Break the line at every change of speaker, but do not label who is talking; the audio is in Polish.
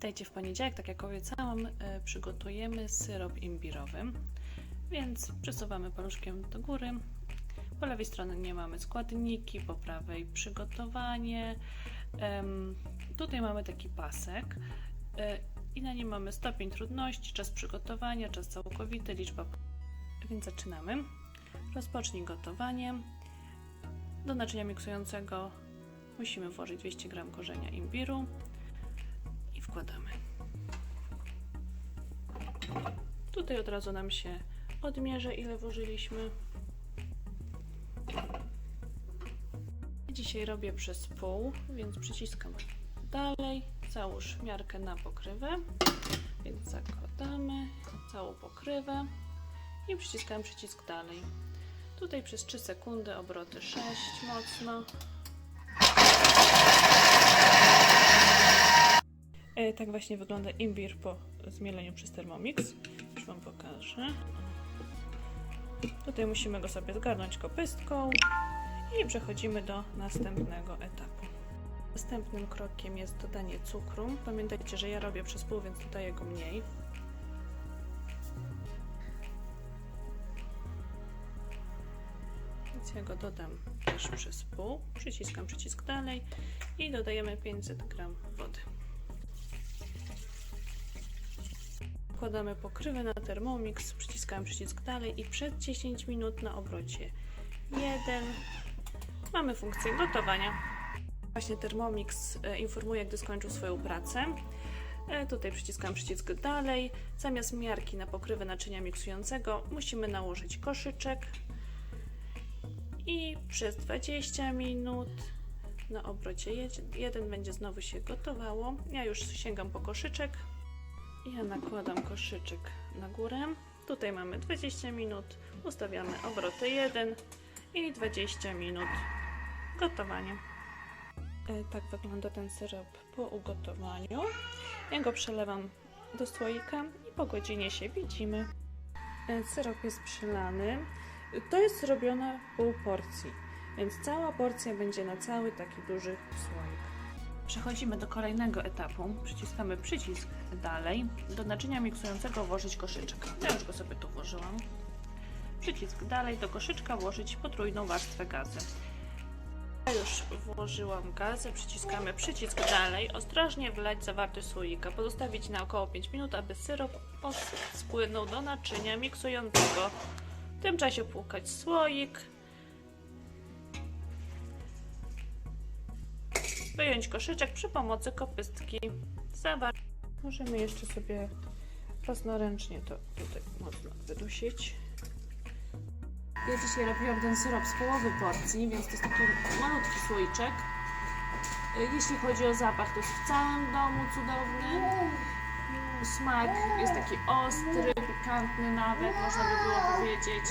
Witajcie w poniedziałek. Tak jak obiecałam, e, przygotujemy syrop imbirowy. Więc przesuwamy paluszkiem do góry. Po lewej stronie nie mamy składniki, po prawej przygotowanie. Tutaj mamy taki pasek e, i na nim mamy stopień trudności, czas przygotowania, czas całkowity, liczba. Więc zaczynamy. Rozpocznij gotowanie. Do naczynia miksującego musimy włożyć 200 g korzenia imbiru wkładamy. Tutaj od razu nam się odmierza, ile włożyliśmy. Dzisiaj robię przez pół, więc przyciskam dalej. Załóż miarkę na pokrywę, więc zakładamy całą pokrywę i przyciskam przycisk dalej. Tutaj przez 3 sekundy obroty 6 mocno. Tak właśnie wygląda imbir po zmieleniu przez Thermomix. Już Wam pokażę. Tutaj musimy go sobie zgarnąć kopystką i przechodzimy do następnego etapu. Następnym krokiem jest dodanie cukru. Pamiętajcie, że ja robię przez pół, więc dodaję go mniej. Więc ja go dodam też przez pół. Przyciskam przycisk dalej i dodajemy 500 g wody. Wkładamy pokrywę na Thermomix, przyciskamy przycisk dalej i przez 10 minut na obrocie 1 mamy funkcję gotowania. Właśnie Thermomix e, informuje, gdy skończył swoją pracę. E, Tutaj przyciskam przycisk dalej. Zamiast miarki na pokrywę naczynia miksującego musimy nałożyć koszyczek i przez 20 minut na obrocie 1 będzie znowu się gotowało. Ja już sięgam po koszyczek. Ja nakładam koszyczek na górę. Tutaj mamy 20 minut. Ustawiamy obroty 1 i 20 minut gotowania. E, Tak wygląda ten syrop po ugotowaniu. Ja go przelewam do słoika i po godzinie się widzimy. E, Syrop jest przelany. To jest zrobione pół porcji, więc cała porcja będzie na cały taki duży słoik. Przechodzimy do kolejnego etapu. Przyciskamy przycisk dalej. Do naczynia miksującego włożyć koszyczek. Ja już go sobie tu włożyłam. Przycisk dalej. Do koszyczka włożyć potrójną warstwę gazy. Ja już włożyłam gazę. Przyciskamy przycisk dalej. Ostrożnie wlać zawartość słoika. Pozostawić na około 5 minut, aby syrop spłynął do naczynia miksującego. W tym czasie płukać słoik. Wyjąć koszyczek przy pomocy kopystki. Zawar. Możemy jeszcze sobie własnoręcznie to tutaj mocno wydusić. Ja dzisiaj robiłam ten syrop z połowy porcji, więc to jest taki malutki słoiczek. Y, Jeśli chodzi o zapach, to jest w całym domu cudowny. Smak jest taki ostry, pikantny nawet, można by było powiedzieć.